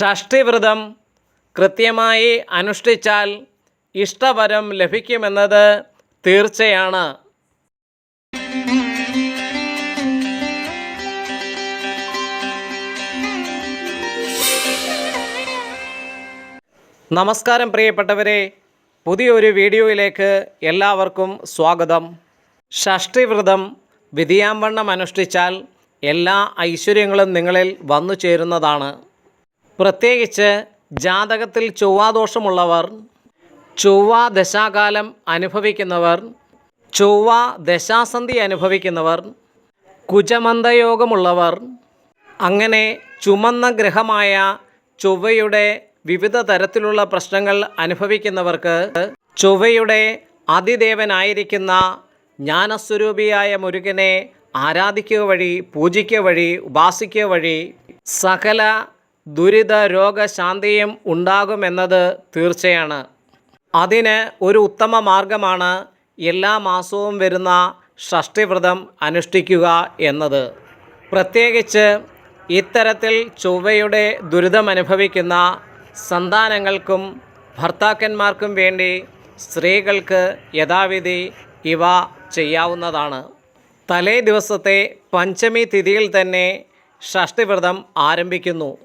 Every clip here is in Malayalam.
ഷഷ്ടിവ്രതം കൃത്യമായി അനുഷ്ഠിച്ചാൽ ഇഷ്ടവരം ലഭിക്കുമെന്നത് തീർച്ചയാണ്. നമസ്കാരം പ്രിയപ്പെട്ടവരെ പുതിയൊരു വീഡിയോയിലേക്ക് എല്ലാവർക്കും സ്വാഗതം. ഷഷ്ടിവ്രതം വിധിയാംവണ്ണം അനുഷ്ഠിച്ചാൽ എല്ലാ ഐശ്വര്യങ്ങളും നിങ്ങളിൽ വന്നു ചേരുന്നതാണ് പ്രത്യേകിച്ച് ജാതകത്തിൽ ചൊവ്വാദോഷമുള്ളവർ ചൊവ്വ ദശാകാലം അനുഭവിക്കുന്നവർ ചൊവ്വ ദശാസന്ധി അനുഭവിക്കുന്നവർ കുജമന്ദയോഗമുള്ളവർ അങ്ങനെ ചുമന്ന ഗ്രഹമായ ചൊവ്വയുടെ വിവിധ തരത്തിലുള്ള പ്രശ്നങ്ങൾ അനുഭവിക്കുന്നവർക്ക് ചൊവ്വയുടെ അതിദേവനായിരിക്കുന്ന ജ്ഞാനസ്വരൂപിയായ മുരുകനെ ആരാധിക്കുക വഴി പൂജിക്കുക വഴി ഉപാസിക്കുക വഴി സകല ദുരിത രോഗശാന്തിയും ഉണ്ടാകുമെന്നത് തീർച്ചയാണ്. അതിന് ഒരു ഉത്തമ മാർഗമാണ് എല്ലാ മാസവും വരുന്ന ഷഷ്ടിവ്രതം അനുഷ്ഠിക്കുക എന്നത്. പ്രത്യേകിച്ച് ഇത്തരത്തിൽ ചൊവ്വയുടെ ദുരിതം അനുഭവിക്കുന്ന സന്താനങ്ങൾക്കും ഭർത്താക്കന്മാർക്കും വേണ്ടി സ്ത്രീകൾക്ക് യഥാവിധി ഇവ ചെയ്യാവുന്നതാണ്. തലേ ദിവസത്തെ പഞ്ചമി തിഥിയിൽ തന്നെ ഷഷ്ടിവ്രതം ആരംഭിക്കുന്നു.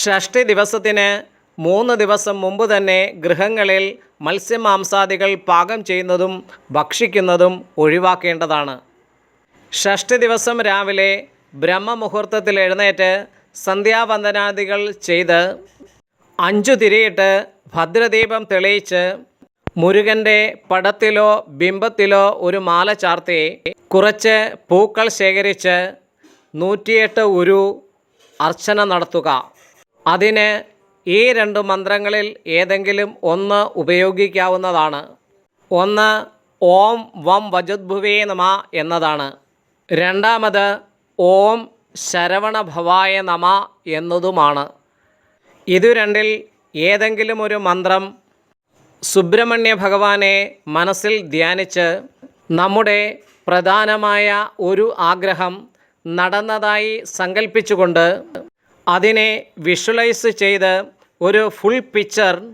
ഷഷ്ടി ദിവസത്തിന് മൂന്ന് ദിവസം മുമ്പ് തന്നെ ഗൃഹങ്ങളിൽ മത്സ്യമാംസാദികൾ പാകം ചെയ്യുന്നതും ഭക്ഷിക്കുന്നതും ഒഴിവാക്കേണ്ടതാണ്. ഷഷ്ടി ദിവസം രാവിലെ ബ്രഹ്മമുഹൂർത്തത്തിൽ എഴുന്നേറ്റ് സന്ധ്യാവന്ദനാദികൾ ചെയ്ത് അഞ്ചു തിരിയിട്ട് ഭദ്രദീപം തെളിയിച്ച് മുരുകന്റെ പടത്തിലോ ബിംബത്തിലോ ഒരു മാല ചാർത്തി കുറച്ച് പൂക്കൾ ശേഖരിച്ച് നൂറ്റിയെട്ട് ഉരു അർച്ചന നടത്തുക. അതിന് ഈ രണ്ട് മന്ത്രങ്ങളിൽ ഏതെങ്കിലും ഒന്ന് ഉപയോഗിക്കാവുന്നതാണ്. ഒന്ന് ഓം വം വജുദ്ഭുവേ നമ എന്നതാണ്. രണ്ടാമത് ഓം ശരവണഭവായ നമ എന്നതുമാണ്. ഇതു രണ്ടിൽ ഏതെങ്കിലും ഒരു മന്ത്രം സുബ്രഹ്മണ്യ ഭഗവാനെ മനസ്സിൽ ധ്യാനിച്ച് നമ്മുടെ പ്രധാനമായ ഒരു ആഗ്രഹം നടന്നതായി സങ്കല്പിച്ചുകൊണ്ട് അതിനെ വിഷ്വലൈസ് ചെയ്ത് ഒരു ഫുൾ പിക്ചർ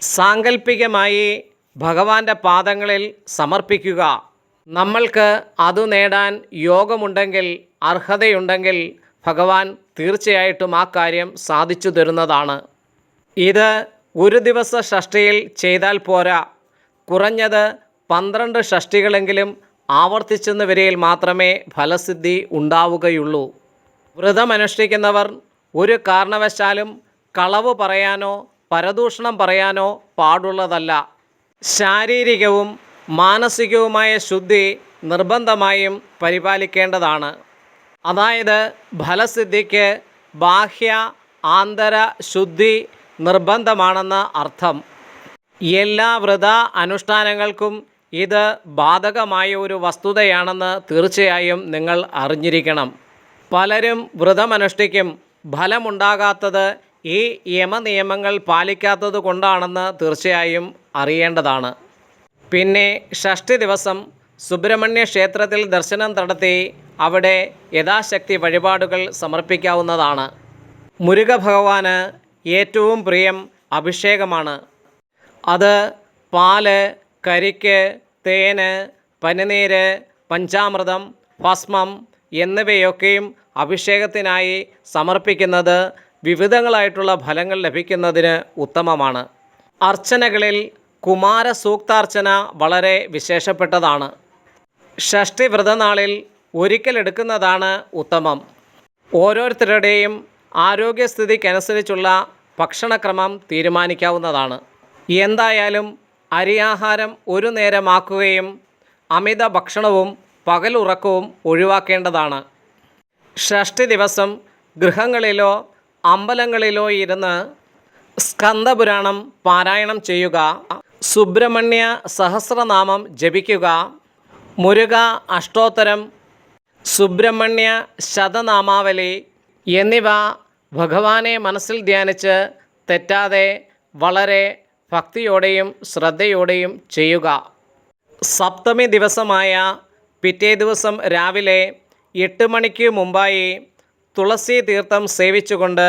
സാങ്കല്പികമായി ഭഗവാന്റെ പാദങ്ങളിൽ സമർപ്പിക്കുക. നമ്മൾക്ക് അത് നേടാൻ യോഗമുണ്ടെങ്കിൽ അർഹതയുണ്ടെങ്കിൽ ഭഗവാൻ തീർച്ചയായിട്ടും ആ കാര്യം സാധിച്ചു തരുന്നതാണ്. ഇത് ഒരു ദിവസ ഷഷ്ടിയിൽ ചെയ്താൽ പോരാ. കുറഞ്ഞത് പന്ത്രണ്ട് ഷഷ്ടികളെങ്കിലും ആവർത്തിച്ചെന്ന് വരികയിൽ മാത്രമേ ഫലസിദ്ധി ഉണ്ടാവുകയുള്ളൂ. വ്രതമനുഷ്ഠിക്കുന്നവർ ഒരു കാരണവശാലും കളവ് പറയാനോ പരദൂഷണം പറയാനോ പാടുള്ളതല്ല. ശാരീരികവും മാനസികവുമായ ശുദ്ധി നിർബന്ധമായും പരിപാലിക്കേണ്ടതാണ്. അതായത് ഫലസിദ്ധിക്ക് ബാഹ്യ ആന്തര ശുദ്ധി നിർബന്ധമാണെന്ന് അർത്ഥം. എല്ലാ വ്രത അനുഷ്ഠാനങ്ങൾക്കും ഇത് ബാധകമായ ഒരു വസ്തുതയാണെന്ന് തീർച്ചയായും നിങ്ങൾ അറിഞ്ഞിരിക്കണം. പലരും വ്രതമനുഷ്ഠിക്കും ഫലമുണ്ടാകാത്തത് ഈ യമനിയമങ്ങൾ പാലിക്കാത്തത് കൊണ്ടാണെന്ന് തീർച്ചയായും അറിയേണ്ടതാണ്. പിന്നെ ഷഷ്ടി ദിവസം സുബ്രഹ്മണ്യ ക്ഷേത്രത്തിൽ ദർശനം നടത്തി അവിടെ യഥാശക്തി വഴിപാടുകൾ സമർപ്പിക്കാവുന്നതാണ്. മുരുക ഭഗവാന് ഏറ്റവും പ്രിയം അഭിഷേകമാണ്. അത് പാൽ കരിക്ക് തേന് പനിനീര് പഞ്ചാമൃതം ഭസ്മം എന്നിവയൊക്കെയും അഭിഷേകത്തിനായി സമർപ്പിക്കുന്നത് വിവിധങ്ങളായിട്ടുള്ള ഫലങ്ങൾ ലഭിക്കുന്നതിന് ഉത്തമമാണ്. അർച്ചനകളിൽ കുമാരസൂക്താർച്ചന വളരെ വിശേഷപ്പെട്ടതാണ്. ഷഷ്ടി വ്രതനാളിൽ ഒരിക്കലെടുക്കുന്നതാണ് ഉത്തമം. ഓരോരുത്തരുടെയും ആരോഗ്യസ്ഥിതിക്കനുസരിച്ചുള്ള ഭക്ഷണക്രമം തീരുമാനിക്കാവുന്നതാണ്. എന്തായാലും അരിയാഹാരം ഒരു നേരമാക്കുകയും അമിത ഭക്ഷണവും പകലുറക്കവും ഒഴിവാക്കേണ്ടതാണ്. ഷഷ്ടി ദിവസം ഗൃഹങ്ങളിലോ അമ്പലങ്ങളിലോ ഇരുന്ന് സ്കന്ദപുരാണം പാരായണം ചെയ്യുക. സുബ്രഹ്മണ്യ സഹസ്രനാമം ജപിക്കുക. മുരുക അഷ്ടോത്തരം സുബ്രഹ്മണ്യ ശതനാമാവലി എന്നിവ ഭഗവാനെ മനസ്സിൽ ധ്യാനിച്ച് തെറ്റാതെ വളരെ ഭക്തിയോടെയും ശ്രദ്ധയോടെയും ചെയ്യുക. സപ്തമി ദിവസമായ പിറ്റേ ദിവസം രാവിലെ എട്ട് മണിക്ക് മുമ്പായി തുളസി തീർത്ഥം സേവിച്ചുകൊണ്ട്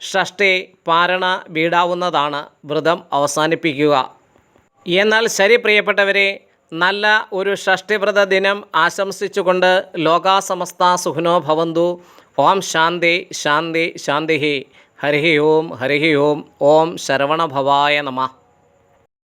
ഷഷ്ടി പാരണ വീടാവുന്നതാണ് വ്രതം അവസാനിപ്പിക്കുക. എന്നാൽ ശരി പ്രിയപ്പെട്ടവരെ നല്ല ഒരു ഷഷ്ടിവ്രത ദിനം ആശംസിച്ചുകൊണ്ട് ലോകാസമസ്ത സുഖനോ ഭവന്തു. ഓം ശാന്തി ശാന്തി ശാന്തി ഹരി ഓം ഹരി ഓം. ഓം ശരവണഭവായ നമ.